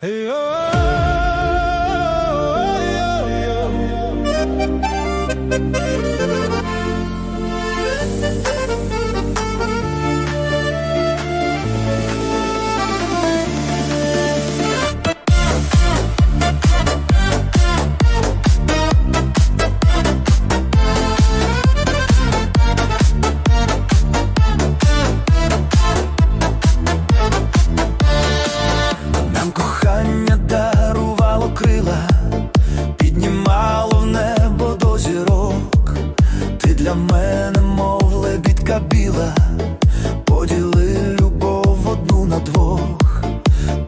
Hey, oh, oh, oh, для мене, мов лебідка біла, поділи любов одну на двох.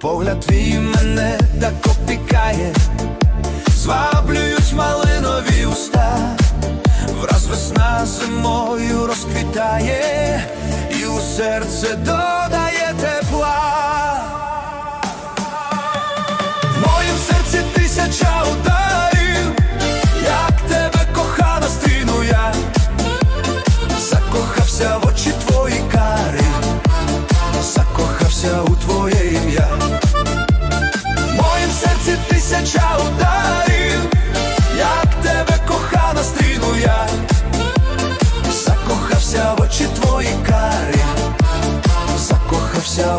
Погляд твій мене так опікає, зваблюють малинові уста, враз весна зимою розквітає, і у серце додає тепла.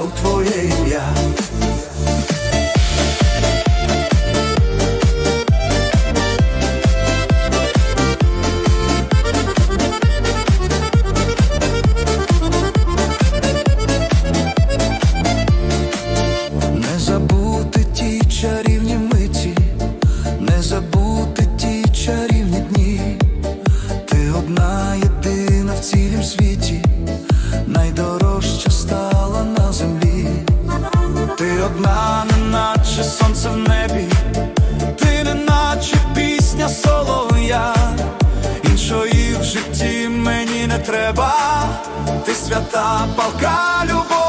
utwór Одна, неначе сонце в небі, ти не наче пісня солов'я, іншої в житті мені не треба, ти свята палка любов.